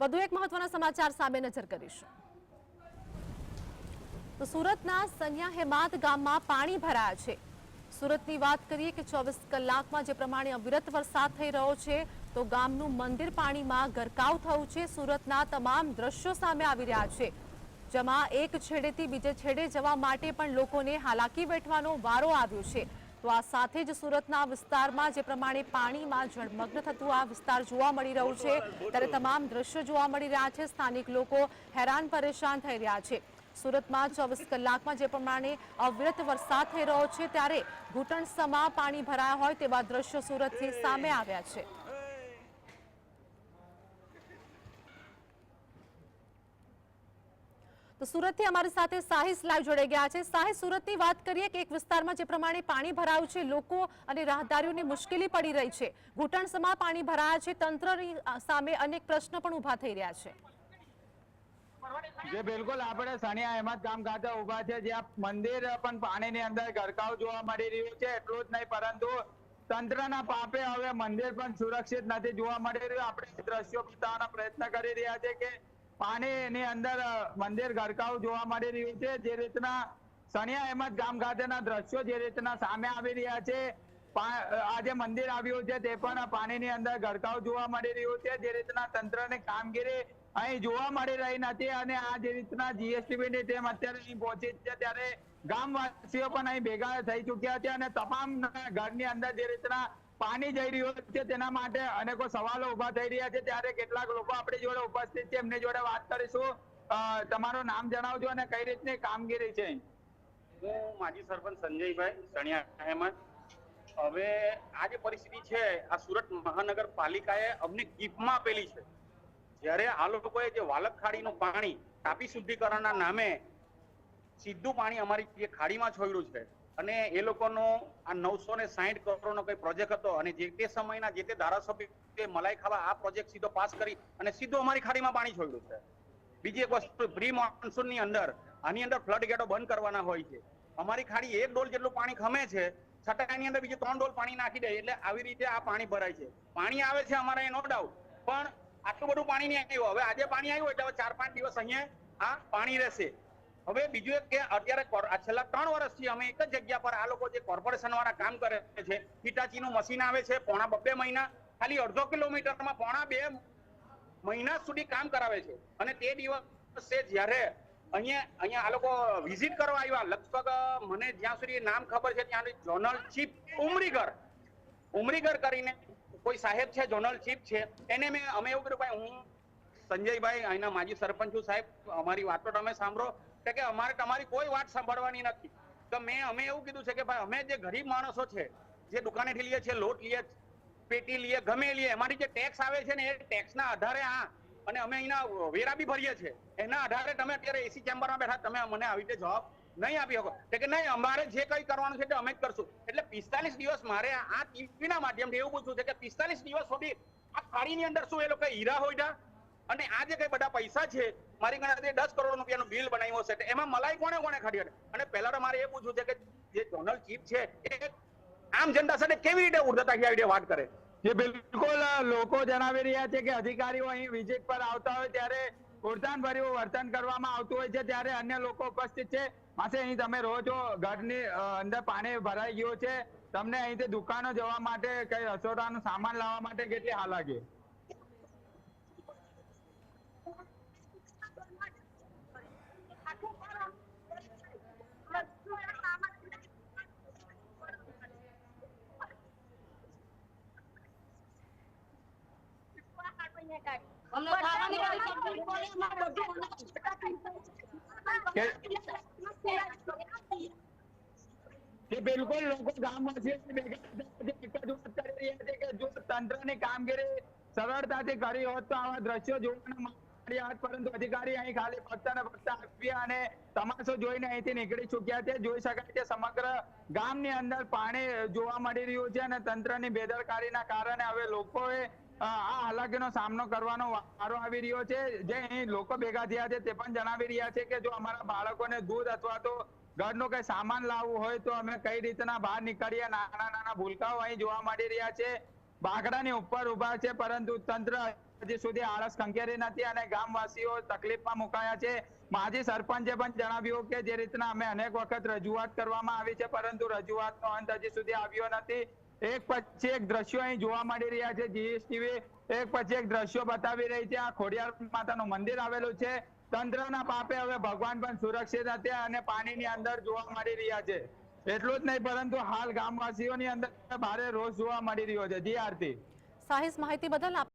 વધુ એક મહત્વના સમાચાર સામે નજર કરીશું. તો સુરતના સન્યા હેમાદ ગામમાં પાણી ભરાયા છે. સુરતની વાત કરીએ કે ચોવીસ કલાકમાં જે પ્રમાણે અવિરત વરસાદ થઈ રહ્યો છે, તો ગામનું મંદિર પાણીમાં ગરકાવ થયું છે. સુરતના તમામ દ્રશ્યો સામે આવી રહ્યા છે. જેમાં એક છેડેથી બીજે છેડે જવા માટે પણ લોકોને હાલાકી વેઠવાનો વારો આવ્યો છે. તો આ સાથે જ સુરતના વિસ્તારમાં જે પ્રમાણે પાણીમાં જળમગ્ન થતું આ વિસ્તાર જોવા મળી રહ્યું છે. ત્યારે તમામ દ્રશ્યો જોવા મળી રહ્યા છે. સ્થાનિક લોકો હેરાન પરેશાન થઈ રહ્યા છે. સુરતમાં ચોવીસ કલાકમાં જે પ્રમાણે અવિરત વરસાદ થઈ રહ્યો છે, ત્યારે ઘૂંટણ સમા પાણી ભરાયા હોય તેવા દ્રશ્યો સુરતથી સામે આવ્યા છે. તો સુરતથી અમારી સાથે સાહિસ લાઈવ જોડાઈ ગયા છે. સાહિસ, સુરતની વાત કરીએ કે એક વિસ્તારમાં જે પ્રમાણે પાણી ભરાયું છે, લોકો અને રાહદારીઓને મુશ્કેલી પડી રહી છે. ઘૂંટણસમાં પાણી ભરાયા છે, તંત્રની સામે અનેક પ્રશ્ન પણ ઊભા થઈ રહ્યા છે. જે બિલકુલ આપણે સણિયા અહેમદ ગામ ખાતે ઊભા છે, જ્યાં મંદિર પણ પાણીની અંદર ગરકાવ જોવા મળી રહ્યું છે. એટલું જ નહીં, પરંતુ તંત્રના પાપે હવે મંદિર પણ સુરક્ષિત નથી જોવા મળી રહ્યું. આપણે દ્રશ્યો બતાવવાનો પ્રયત્ન કરી રહ્યા છે કે પાણીની અંદર મંદિર ગરકાવ જોવા મળી રહ્યું છે. જે રીતના સણિયા અહેમદ ગામ ખાતેના દ્રશ્યો જે રીતના સામે આવી રહ્યા છે. આજે મંદિર આવ્યું છે તે પણ પાણીની અંદર ગરકાવ જોવા મળી રહ્યું છે. જે રીતના તંત્રની કામગીરી અહીં જોવા મળી રહી નથી અને આ જે રીતના જીએસટીબીની ટીમ અત્યારે અહીં પહોંચી છે ત્યારે ગામવાસીઓ પણ અહીં ભેગા થઈ ચુક્યા છે અને તમામ ઘરની અંદર જે રીતના પાણી જઈ રહ્યું છે તેના માટે અનેકો સવાલો ઊભા થઈ રહ્યા છે. ત્યારે કેટલાક લોકો આપણી જોડે ઉપસ્થિત છે. એમની જોડે વાત કરીશું. તમારું નામ જણાવજો અને કઈ રીતની કામગીરી છે? હું માજી સરપંચ સંજયભાઈ સણિયા અહેમદ. હવે આ જે પરિસ્થિતિ છે, આ સુરત મહાનગરપાલિકાએ અમને ગીફમાં આપેલી છે. જ્યારે આ લોકોએ જે વાલક ખાડીનું પાણી તાપી શુદ્ધિકરણના નામે સીધું પાણી અમારી જે ખાડીમાં છોડ્યું છે અને એ લોકોનો આ નવસો ને સાહીઠ કરોડનો કોઈ પ્રોજેક્ટ હતો અને જે તે સમયના જે તે ધારાસભ્ય મલાઈ ખાવા આ પ્રોજેક્ટ સીધો પાસ કરી અને સીધો અમારી ખાડીમાં પાણી છોડ્યું છે. બીજી એક વસ્તુ પ્રી મોન્સૂનની અંદર, આની અંદર ફ્લડ ગેટો બંધ કરવાના હોય છે. અમારી ખાડી એક ડોલ જેટલું પાણી ખમે છે, છતાં એની અંદર બીજું ત્રણ ડોલ પાણી નાખી દે એટલે આવી રીતે આ પાણી ભરાય છે. પાણી આવે છે અમારે, નો ડાઉટ પણ આટલું બધું પાણી નહીં આવ્યું. હવે આજે પાણી આવ્યું એટલે ચાર પાંચ દિવસ અહીંયા આ પાણી રહેશે. હવે બીજું એક કે અત્યારે છેલ્લા ત્રણ વર્ષથી અમે એક જ જગ્યા પર આ લોકો જે કોર્પોરેશન વાળા કામ કરે છે, હિટાચીનું મશીન આવે છે, પોણા બબ્બે મહિના, ખાલી અડધો કિલોમીટરમાં પોણા બે મહિના સુધી કામ કરાવે છે. અને તે દિવસે જ્યારે અહીંયા અહીંયા આ લોકો વિઝિટ કરવા આવ્યા, લગભગ મને જ્યાં સુધી નામ ખબર છે ત્યાં જોનલ ચીફ ઉમરીગર. ઉમરીગર કરીને કોઈ સાહેબ છે જોનલ ચીફ છે. એને મેં અમે એવું કર્યું ભાઈ, હું સંજયભાઈ, અહીંના માજી સરપંચ છું સાહેબ. અમારી વાતો તમે સાંભળો. કે કે અમારે તમારી કોઈ વાત સાંભળવાની નથી. તો મેં, અમે એવું કીધું છે કે ભાઈ, અમે જે ગરીબ માણસો છે, જે દુકાનેથી લઈએ છીએ, લોટ લઈએ પેટી લઈએ, ગમે લઈએ, એમાંથી જે ટેક્સ આવે છે ને, એ ટેક્સના આધારે આ, અને અમે અહીંના વેરા બી ભરીએ છીએ. એના આધારે તમે અત્યારે એસી ચેમ્બરમાં બેઠા, તમે મને આવી રીતે જવાબ નહીં આપી શકો. કે નહીં, અમારે જે કંઈ કરવાનું છે તે અમે જ કરશું. એટલે પિસ્તાલીસ દિવસ મારે આ ટીવીના માધ્યમથી એવું પૂછવું છે કે પિસ્તાલીસ દિવસ સુધી આ ખાડીની અંદર શું એ લોકો હીરા હોઈડા અને આ જે કઈ બધા પૈસા છે, મારી ગણતરી દસ કરોડ રૂપિયાનું બિલ બનાવ્યું છે એમાં મલાઈ કોને કોને ખાધી? અને પહેલા તો મારે એ પૂછવું છે કે જે જોનલ ચીફ છે, એ આમ જનતા સાથે કેવી રીતે ઉર્ધતાથી આવી વાત કરે? જે બિલકુલ લોકો જણાવી રહ્યા છે કે અધિકારીઓ અહીં વિઝિટ પર આવતા હોય ત્યારે ઉડતાન ભર્યું વર્તન કરવામાં આવતું હોય છે, ત્યારે અન્ય લોકો ઉપસ્થિત છે. માસે, અહીં તમે રહો છો, ઘરની અંદર પાણી ભરાઈ ગયું છે. તમને અહીંથી દુકાનો જવા માટે કઈ રસોડાનો સામાન લાવવા માટે કેટલી હાલાકી? જે બિલકુલ લોકો ગામવાસીઓ ભેગા કે જો તંત્રની કામગીરી સરળતાથી કરી હોત તો આવા દ્રશ્યો જોવાના હોત પરંતુ અધિકારી અહીં ખાલી ફક્ત ને ફક્ત અને તમાશો જોઈને અહીંથી નીકળી ચૂક્યા છે. જોઈ શકાય છે સમગ્ર ગામની અંદર પાણી જોવા મળી રહ્યું છે અને તંત્રની બેદરકારીના કારણે હવે લોકોએ આ હાલાકીનો સામનો કરવાનો વારો આવી રહ્યો છે. જે અહીં લોકો ભેગા થયા છે તે પણ જણાવી રહ્યા છે કે જો અમારા બાળકોને દૂધ અથવા તો ઘરનો કઈ સામાન લાવવું હોય તો અમે કઈ રીતના બહાર નીકળીએ? નાના નાના ભૂલકાઓ અહીં જોવા મળી રહ્યા છે. બાકડાની ઉપર ઊભા છે, પરંતુ તંત્ર હજી સુધી આળસ કંકેરી નથી અને ગામવાસીઓ તકલીફમાં મુકાયા છે. માજી સરપંચે પણ જણાવ્યું કે જે રીતના અમે અનેક વખત રજૂઆત કરવામાં આવી છે, પરંતુ રજૂઆતનો અંત હજી સુધી આવ્યો નથી. એક પછી એક દ્રશ્યો અહીં જોવા મળી રહ્યા છે, જીએસટીવી. એક પછી એક દ્રશ્યો બતાવી રહી છે, આ ખોડિયાર માતાનું મંદિર આવેલું છે. તંત્રના પાપે હવે ભગવાન પણ સુરક્ષિત નથી અને પાણીની અંદર જોવા મળી રહ્યા છે. એટલું જ નહીં, પરંતુ હાલ ગામવાસીઓની અંદર ભારે રોષ જોવા મળી રહ્યો છે. જી આરતી. સાહિસ માહિતી બદલ